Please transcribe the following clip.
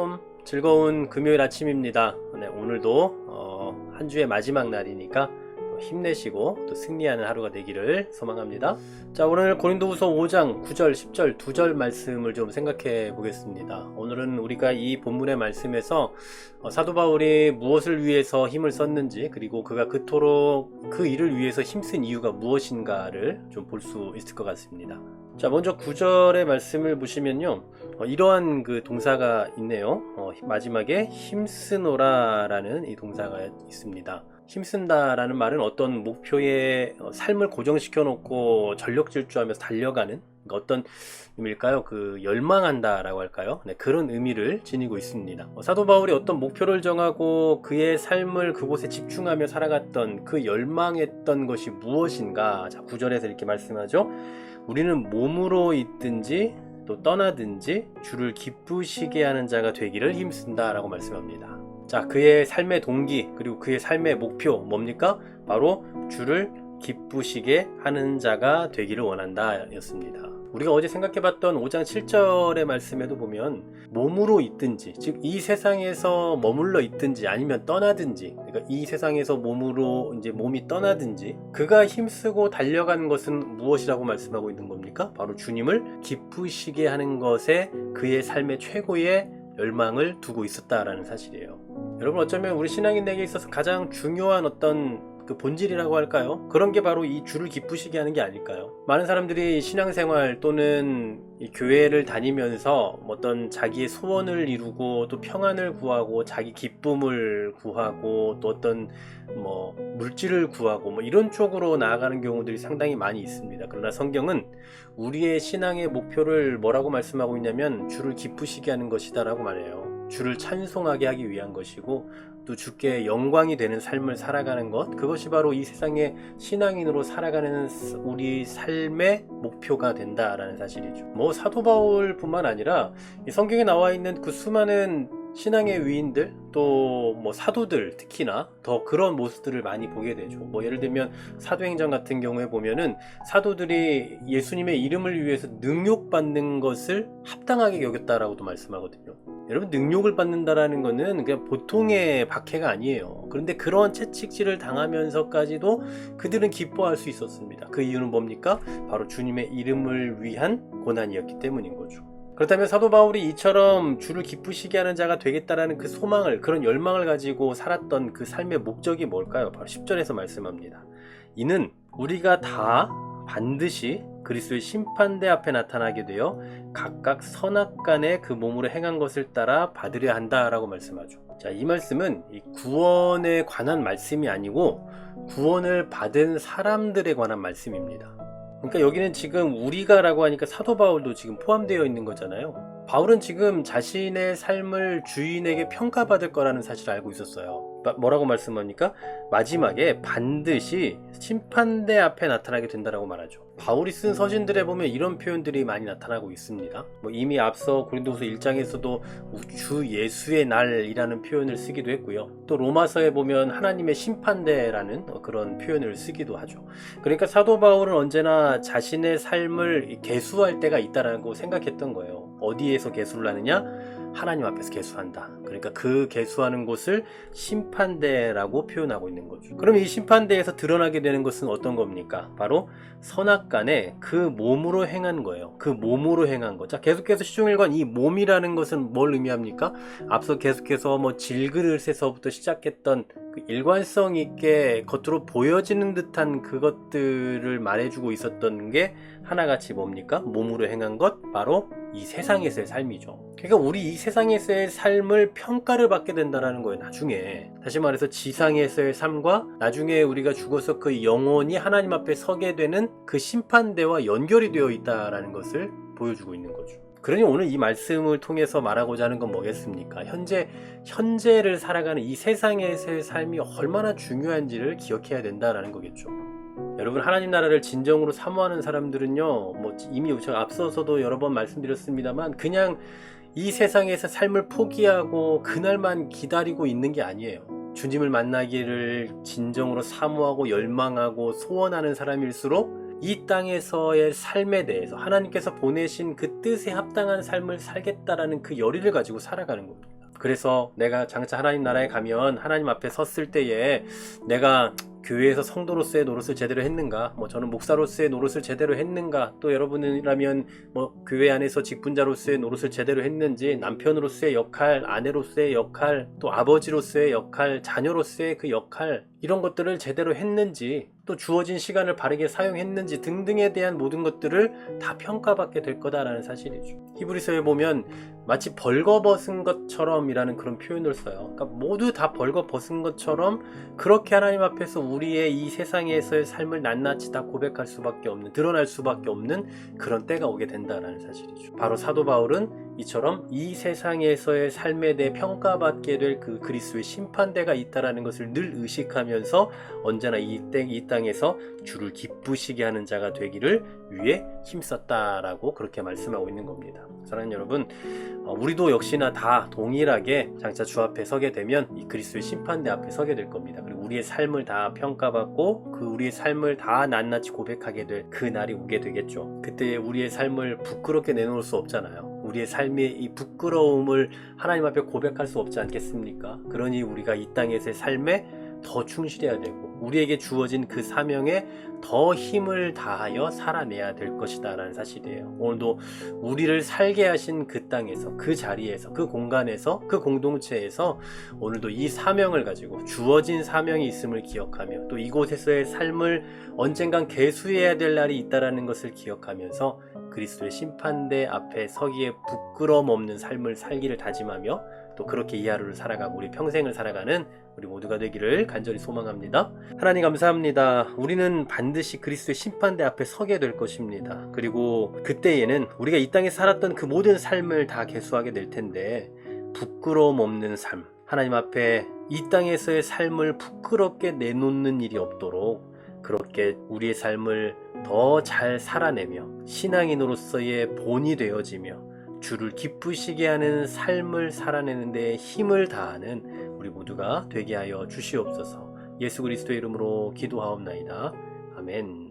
샬롬 즐거운 금요일 아침입니다. 네, 오늘도 어, 한 주의 마지막 날이니까 또 힘내시고 또 승리하는 하루가 되기를 소망합니다. 자 오늘 고린도후서 5장 9절 10절 두절 말씀을 좀 생각해 보겠습니다. 오늘은 우리가 이 본문의 말씀에서 어, 사도 바울이 무엇을 위해서 힘을 썼는지 그리고 그가 그토록 그 일을 위해서 힘쓴 이유가 무엇인가를 좀 볼 수 있을 것 같습니다. 자 먼저 9절의 말씀을 보시면요. 어, 이러한 그 동사가 있네요. 어, 마지막에 힘쓰노라 라는 이 동사가 있습니다. 힘쓴다 라는 말은 어떤 목표에 어, 삶을 고정시켜 놓고 전력 질주하면서 달려가는 그러니까 어떤 의미일까요? 그 열망한다라고 할까요? 네, 그런 의미를 지니고 있습니다. 어, 사도 바울이 어떤 목표를 정하고 그의 삶을 그곳에 집중하며 살아갔던 그 열망했던 것이 무엇인가? 자, 구절에서 이렇게 말씀하죠. 우리는 몸으로 있든지 또 떠나든지 주를 기쁘시게 하는 자가 되기를 힘쓴다 라고 말씀합니다. 자, 그의 삶의 동기 그리고 그의 삶의 목표 뭡니까? 바로 주를 기쁘시게 하는 자가 되기를 원한다 였습니다. 우리가 어제 생각해봤던 5장 7절의 말씀에도 보면 몸으로 있든지 즉 이 세상에서 머물러 있든지 아니면 떠나든지 그러니까 이 세상에서 몸으로 이제 몸이 떠나든지 그가 힘쓰고 달려간 것은 무엇이라고 말씀하고 있는 겁니까? 바로 주님을 기쁘시게 하는 것에 그의 삶의 최고의 열망을 두고 있었다라는 사실이에요. 여러분 어쩌면 우리 신앙인에게 있어서 가장 중요한 어떤 그 본질이라고 할까요? 그런 게 바로 이 주를 기쁘시게 하는 게 아닐까요? 많은 사람들이 신앙생활 또는 이 교회를 다니면서 어떤 자기의 소원을 이루고 또 평안을 구하고 자기 기쁨을 구하고 또 어떤 뭐 물질을 구하고 뭐 이런 쪽으로 나아가는 경우들이 상당히 많이 있습니다. 그러나 성경은 우리의 신앙의 목표를 뭐라고 말씀하고 있냐면 주를 기쁘시게 하는 것이다라고 말해요. 주를 찬송하게 하기 위한 것이고 또 주께 영광이 되는 삶을 살아가는 것 그것이 바로 이 세상의 신앙인으로 살아가는 우리 삶의 목표가 된다라는 사실이죠. 뭐 사도 바울뿐만 아니라 이 성경에 나와 있는 그 수많은 신앙의 위인들 또 뭐 사도들 특히나 더 그런 모습들을 많이 보게 되죠. 뭐 예를 들면 사도행전 같은 경우에 보면은 사도들이 예수님의 이름을 위해서 능욕받는 것을 합당하게 여겼다라고도 말씀하거든요. 여러분 능욕을 받는다라는 것은 그냥 보통의 박해가 아니에요. 그런데 그런 채찍질을 당하면서까지도 그들은 기뻐할 수 있었습니다. 그 이유는 뭡니까? 바로 주님의 이름을 위한 고난이었기 때문인 거죠. 그렇다면 사도 바울이 이처럼 주를 기쁘시게 하는 자가 되겠다라는 그 소망을 그런 열망을 가지고 살았던 그 삶의 목적이 뭘까요? 바로 10절에서 말씀합니다. 이는 우리가 다 반드시 그리스도의 심판대 앞에 나타나게 되어 각각 선악 간에 그 몸으로 행한 것을 따라 받으려 한다라고 말씀하죠. 자, 이 말씀은 이 구원에 관한 말씀이 아니고 구원을 받은 사람들에 관한 말씀입니다. 그러니까 여기는 지금 우리가라고 하니까 사도 바울도 지금 포함되어 있는 거잖아요. 바울은 지금 자신의 삶을 주인에게 평가받을 거라는 사실을 알고 있었어요. 뭐라고 말씀합니까? 마지막에 반드시 심판대 앞에 나타나게 된다라고 말하죠. 바울이 쓴 서신들에 보면 이런 표현들이 많이 나타나고 있습니다. 뭐 이미 앞서 고린도서 1장에서도 주 예수의 날이라는 표현을 쓰기도 했고요. 또 로마서에 보면 하나님의 심판대라는 그런 표현을 쓰기도 하죠. 그러니까 사도 바울은 언제나 자신의 삶을 개수할 때가 있다라고 생각했던 거예요. 어디에서 개수를 하느냐? 하나님 앞에서 개수한다. 그러니까 그 개수하는 곳을 심판대라고 표현하고 있는 거죠. 그럼 이 심판대에서 드러나게 되는 것은 어떤 겁니까? 바로 선악간에 그 몸으로 행한 거예요. 그 몸으로 행한 거. 자, 계속해서 시종일관 이 몸이라는 것은 뭘 의미합니까? 앞서 계속해서 뭐 질그릇에서부터 시작했던 그 일관성 있게 겉으로 보여지는 듯한 그것들을 말해주고 있었던 게 하나같이 뭡니까? 몸으로 행한 것? 바로 이 세상에서의 삶이죠. 그러니까 우리 이 세상에서의 삶을 평가를 받게 된다는 거예요, 나중에. 다시 말해서 지상에서의 삶과 나중에 우리가 죽어서 그 영혼이 하나님 앞에 서게 되는 그 심판대와 연결이 되어 있다라는 것을 보여주고 있는 거죠. 그러니 오늘 이 말씀을 통해서 말하고자 하는 건 뭐겠습니까? 현재, 현재를 살아가는 이 세상에서의 삶이 얼마나 중요한지를 기억해야 된다라는 거겠죠. 여러분 하나님 나라를 진정으로 사모하는 사람들은요 뭐 이미 제가 앞서서도 여러 번 말씀드렸습니다만 그냥 이 세상에서 삶을 포기하고 그날만 기다리고 있는 게 아니에요 주님을 만나기를 진정으로 사모하고 열망하고 소원하는 사람일수록 이 땅에서의 삶에 대해서 하나님께서 보내신 그 뜻에 합당한 삶을 살겠다라는 그 열의를 가지고 살아가는 겁니다. 그래서 내가 장차 하나님 나라에 가면 하나님 앞에 섰을 때에 내가 교회에서 성도로서의 노릇을 제대로 했는가? 뭐 저는 목사로서의 노릇을 제대로 했는가? 또 여러분이라면 뭐 교회 안에서 직분자로서의 노릇을 제대로 했는지 남편으로서의 역할, 아내로서의 역할, 또 아버지로서의 역할, 자녀로서의 그 역할 이런 것들을 제대로 했는지 또 주어진 시간을 바르게 사용했는지 등등에 대한 모든 것들을 다 평가받게 될 거다라는 사실이죠. 히브리서에 보면 마치 벌거벗은 것처럼이라는 그런 표현을 써요. 그러니까 모두 다 벌거벗은 것처럼 그렇게 하나님 앞에서 우리의 이 세상에서의 삶을 낱낱이 다 고백할 수밖에 없는, 드러날 수밖에 없는 그런 때가 오게 된다라는 사실이죠. 바로 사도 바울은 이처럼 이 세상에서의 삶에 대해 평가받게 될 그 그리스도의 심판대가 있다라는 것을 늘 의식하면서 언제나 이, 땅, 이 땅에서 주를 기쁘시게 하는 자가 되기를 위해 힘썼다라고 그렇게 말씀하고 있는 겁니다. 사랑하는 여러분, 어, 우리도 역시나 다 동일하게 장차 주 앞에 서게 되면 이 그리스도의 심판대 앞에 서게 될 겁니다. 그리고 우리의 삶을 다 평가받고 그 우리의 삶을 다 낱낱이 고백하게 될 그 날이 오게 되겠죠. 그때 우리의 삶을 부끄럽게 내놓을 수 없잖아요. 우리의 삶의 이 부끄러움을 하나님 앞에 고백할 수 없지 않겠습니까? 그러니 우리가 이 땅에서의 삶에 더 충실해야 되고 우리에게 주어진 그 사명에 더 힘을 다하여 살아내야 될 것이다라는 사실이에요. 오늘도 우리를 살게 하신 그 땅에서 그 자리에서 그 공간에서 그 공동체에서 오늘도 이 사명을 가지고 주어진 사명이 있음을 기억하며 또 이곳에서의 삶을 언젠간 개수해야 될 날이 있다라는 것을 기억하면서 그리스도의 심판대 앞에 서기에 부끄러움 없는 삶을 살기를 다짐하며 또 그렇게 이 하루를 살아가고 우리 평생을 살아가는 우리 모두가 되기를 간절히 소망합니다. 하나님 감사합니다. 우리는 반드시 그리스도의 심판대 앞에 서게 될 것입니다. 그리고 그때에는 우리가 이 땅에 살았던 그 모든 삶을 다 개수하게 될 텐데 부끄러움 없는 삶, 하나님 앞에 이 땅에서의 삶을 부끄럽게 내놓는 일이 없도록 그렇게 우리의 삶을 더 잘 살아내며 신앙인으로서의 본이 되어지며 주를 기쁘시게 하는 삶을 살아내는 데 힘을 다하는 우리 모두가 되게 하여 주시옵소서. 예수 그리스도의 이름으로 기도하옵나이다. 아멘.